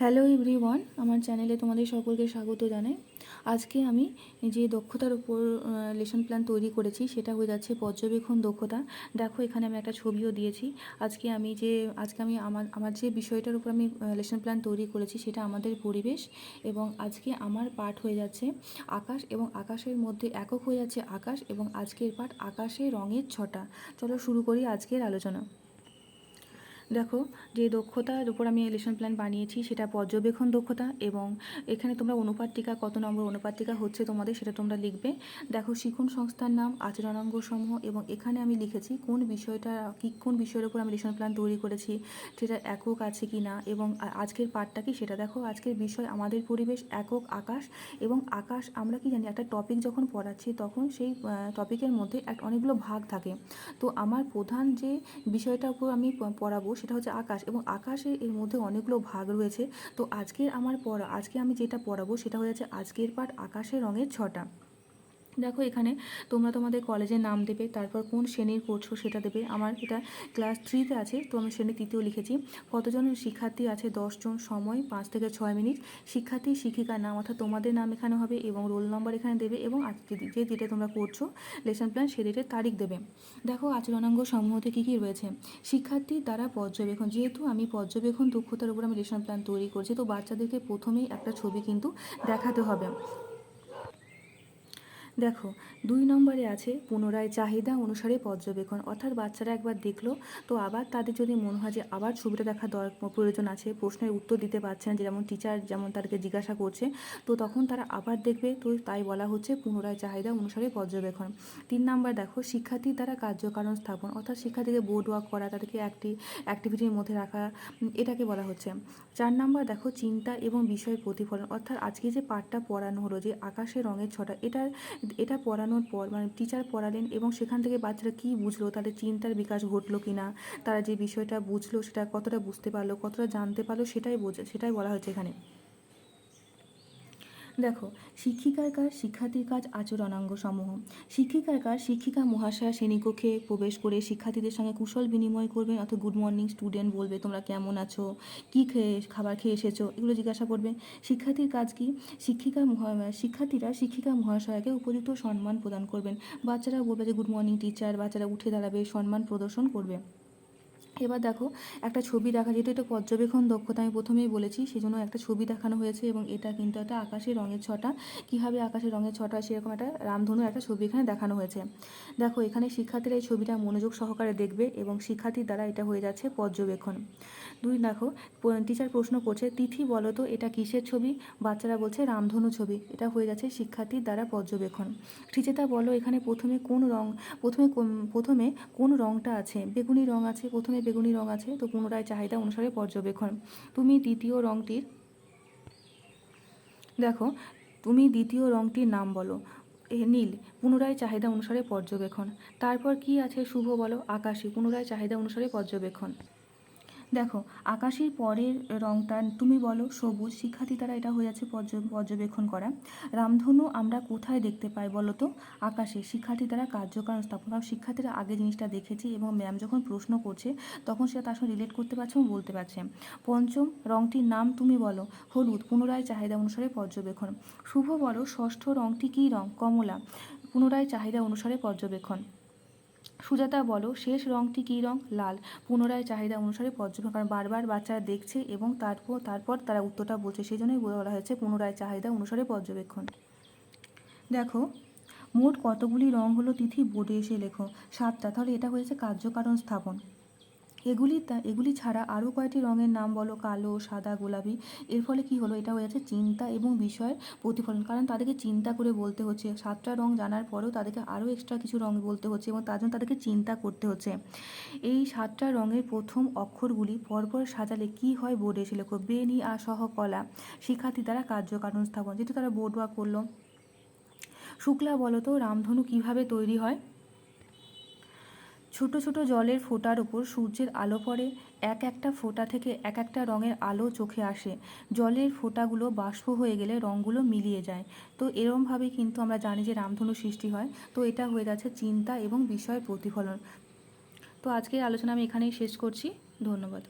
Hello everyone আমার চ্যানেলে তোমাদের সকলকে স্বাগত জানাই। আজকে আমি যে দক্ষতার উপর লেসন প্ল্যান তৈরি করেছি, সেটা হয়ে যাচ্ছে পর্যবেক্ষণ দক্ষতা। দেখো, এখানে আমি একটা ছবিও দিয়েছি। আজকে আমি যে, আজকে আমি আমার আমার যে বিষয়টার উপর আমি লেসন প্ল্যান তৈরি করেছি, সেটা আমাদের পরিবেশ এবং আজকে আমার পাঠ হয়ে যাচ্ছে আকাশ এবং আকাশের মধ্যে একক হয়ে যাচ্ছে আকাশ এবং আজকের পাঠ আকাশে রঙের ছটা। চলো শুরু করি আজকের আলোচনা। দেখো, যে দক্ষতার উপর আমি লেসন প্ল্যান বানিয়েছি, সেটা পর্যবেক্ষণ দক্ষতা এবং এখানে তোমরা অনুপাতিকা কত নম্বর অনুপাতিকা হচ্ছে তোমাদের, সেটা তোমরা লিখবে। দেখো, শিখন সংস্থার নাম আচরণাঙ্গ সমূহ এবং এখানে আমি লিখেছি কোন বিষয়টা, কি, কোন বিষয়ের উপর আমি লেসন প্ল্যান তৈরি করেছি, সেটা একক আছে কি না এবং আজকের পাঠটা কি, সেটা দেখো। আজকের বিষয় আমাদের পরিবেশ, একক আকাশ এবং আকাশ আমরা কি জানি, একটা টপিক যখন পড়াচ্ছি, তখন সেই টপিকের মধ্যে এক অনেকগুলো ভাগ থাকে। তো আমার প্রধান যে বিষয়টার উপর আমি পড়াবো সেটা হচ্ছে আকাশ এবং আকাশে এর মধ্যে অনেকগুলো ভাগ রয়েছে। তো আজকের আমার পড়া, আজকে আমি যেটা পড়াবো সেটা হয়ে যাচ্ছে আজকের পাঠ আকাশের রঙের ছটা। দেখো এখানে তোমরা তোমাদের কলেজের নাম দেবে, তারপর কোন শ্রেণির পড়ছো সেটা দেবে। আমার এটা ক্লাস থ্রিতে আছে, তো আমি শ্রেণি তৃতীয় লিখেছি। কতজন শিক্ষার্থী আছে? দশজন, সময় পাঁচ থেকে ছয় মিনিট। শিক্ষার্থী, শিক্ষিকার নাম অর্থাৎ তোমাদের নাম এখানে হবে এবং রোল নম্বর এখানে দেবে এবং আজকে যে ডেটে তোমরা করছ লেসন প্ল্যান সে ডেটের তারিখ দেবে। দেখো আচরণাঙ্গ সমূহতে কী কী রয়েছে? শিক্ষার্থী দ্বারা পর্যবেক্ষণ, যেহেতু আমি পর্যবেক্ষণ দক্ষতার উপর আমি লেসন প্ল্যান তৈরি করছি, তো বাচ্চাদেরকে প্রথমেই একটা ছবি কিন্তু দেখাতে হবে। দেখো, দুই নম্বরে আছে, পুনরায় চাহিদা অনুসারে পর্যবেক্ষণ। অর্থাৎ বাচ্চারা একবার দেখল, তো আবার তাদের যদি মনে হয় যে আবার ছবিটা দেখা দর- প্রয়োজন আছে, প্রশ্নের উত্তর দিতে পারছে না যেমন টিচার যেমন তাদেরকে জিজ্ঞাসা করছে, তো তখন তারা আবার দেখবে, তো তাই বলা হচ্ছে পুনরায় চাহিদা অনুসারে পর্যবেক্ষণ। তিন নাম্বার দেখো শিক্ষার্থী দ্বারা কার্যকারণ স্থাপন, অর্থাৎ শিক্ষার্থীকে বোর্ড ওয়ার্ক করা, তাদেরকে একটি অ্যাক্টিভিটির মধ্যে রাখা এটাকে বলা হচ্ছে। চার নাম্বার দেখো, চিন্তা এবং বিষয় প্রতিফলন, অর্থাৎ আজকে যে পাঠটা পড়ানো হলো, যে আকাশের রঙের ছটা, এটার এটা পড়ানোর পর মানে টিচার পড়ালেন এবং সেখান থেকে বাচ্চারা কী বুঝলো, তাদের চিন্তার বিকাশ ঘটলো কি না তারা যে বিষয়টা বুঝলো সেটা কতটা বুঝতে পারল, কতটা জানতে পারল সেটাই বোঝে, সেটাই বলা হয়েছে এখানে। দেখো, শিক্ষিকার কাজ শিক্ষার্থীর কাজ আচরণাঙ্গ সমূহ। শিক্ষিকার কাজ শিক্ষিকা মহাশয়া শ্রেণীকক্ষে প্রবেশ করে শিক্ষার্থীদের সঙ্গে কুশল বিনিময় করবেন অর্থাৎ গুড মর্নিং স্টুডেন্ট বলবে, তোমরা কেমন আছো? কী খেয়ে, খাবার খেয়ে এসেছ? এগুলো জিজ্ঞাসা করবে। শিক্ষার্থীর কাজ কি? শিক্ষিকা শিক্ষার্থীরা শিক্ষিকা মহাশয়াকে উপযুক্ত সম্মান প্রদান করবেন। বাচ্চারা বলবে যে গুড মর্নিং টিচার বাচ্চারা উঠে দাঁড়াবে, সম্মান প্রদর্শন করবে। এবার দেখো, একটা ছবি দেখা, যেহেতু এটা পর্যবেক্ষণ দক্ষতা, আমি প্রথমেই বলেছি সেই জন্য একটা ছবি দেখানো হয়েছে এবং এটা কিন্তু একটা আকাশের রঙের ছটা। কীভাবে আকাশের রঙের ছটা সেরকম একটা রামধনু একটা ছবি এখানে দেখানো হয়েছে। দেখো, এখানে শিক্ষার্থীরা এই ছবিটা মনোযোগ সহকারে দেখবে এবং শিক্ষার্থীর দ্বারা এটা হয়ে যাচ্ছে পর্যবেক্ষণ। দুই, দেখো টিচার প্রশ্ন করছে, তিথি বলো তো, এটা কিসের ছবি? বাচ্চারা বলছে, রামধনু ছবি। এটা হয়ে যাচ্ছে শিক্ষার্থীর দ্বারা পর্যবেক্ষণ। ঠিচেতা বলো, এখানে প্রথমে কোন রং, প্রথমে প্রথমে কোন রংটা আছে? বেগুনি রং আছে, প্রথমে বেগুনি রং আছে, তো পুনরায় চাহিদা অনুসারে পর্যবেক্ষণ। তুমি দ্বিতীয় রংটির, দেখো, তুমি দ্বিতীয় রংটির নাম বলো নীল, পুনরায় চাহিদা অনুসারে পর্যবেক্ষণ। তারপর কি আছে শুভ বলো, আকাশী, পুনরায় চাহিদা অনুসারে পর্যবেক্ষণ। দেখো, আকাশের পরের রংটা তুমি বলো, সবুজ, শিক্ষার্থী দ্বারা এটা হয়ে যাচ্ছে পর্য- পর্যবেক্ষণ করা। রামধনু আমরা কোথায় দেখতে পাই বলো তো? আকাশে, শিক্ষার্থী দ্বারা কার্যকারণ স্থাপন কারণ শিক্ষার্থীরা আগে জিনিসটা দেখেছি এবং ম্যাম যখন প্রশ্ন করছে, তখন সে তার সঙ্গে রিলেট করতে পারছে এবং বলতে পারছে। পঞ্চম, রংটির নাম তুমি বলো, হলুদ, পুনরায় চাহিদা অনুসারে পর্যবেক্ষণ। শুভ বলো, ষষ্ঠ রংটি কী রং? কমলা, পুনরায় চাহিদা অনুসারে পর্যবেক্ষণ। সুজাতা বলো, শেষ রংটি কী রং? লাল। পুনরায় চাহিদা অনুসারে পর্যবেক্ষণ কারণ বারবার বাচ্চারা দেখছে এবং তারপর তারপর তারা উত্তরটা বলছে। সেই জন্যই বলা হয়েছে, পুনরায় চাহিদা অনুসারে পর্যবেক্ষণ। দেখো, মোট কতগুলি রং হলো তিথি বোর্ডে এসে লেখো। সাতটা। তাহলে এটা হয়েছে কার্যকারণ স্থাপন। এগুলি এগুলি ছাড়া আরও কয়েকটি রঙের নাম বলো? কালো, সাদা, গোলাপি। এর ফলে কি হলো? এটা হয়ে যাচ্ছে চিন্তা এবং বিষয়ের প্রতিফলন। কারণ তাদেরকে চিন্তা করে বলতে হচ্ছে। সাতটা রং জানার পরেও তাদেরকে আরও এক্সট্রা কিছু রং বলতে হচ্ছে এবং তার জন্য তাদেরকে চিন্তা করতে হচ্ছে। এই সাতটা রঙের প্রথম অক্ষরগুলি পরপর সাজালে কি হয়? বোর্ডে এসে লেখো বেনি আ সহ কলা শিক্ষার্থী দ্বারা কার্যকারণ স্থাপন। যেহেতু তারা বোর্ড ওয়ার্ক করল। শুক্লা বলো তো, রামধনু কীভাবে তৈরি হয়? ছোট ছোট জলের ফোঁটার ওপর সূর্যের আলো পড়ে, এক একটা ফোঁটা থেকে এক একটা রঙের আলো চোখে আসে। জলের ফোঁটাগুলো বাষ্প হয়ে গেলে রঙগুলো মিলিয়ে যায়। তো এরমভাবেই কিন্তু আমরা জানি যে রামধনু সৃষ্টি হয়। তো এটা হয়ে গেছে চিন্তা এবং বিষয় প্রতিফলন। তো আজকের আলোচনা আমি এখানেই শেষ করছি। ধন্যবাদ।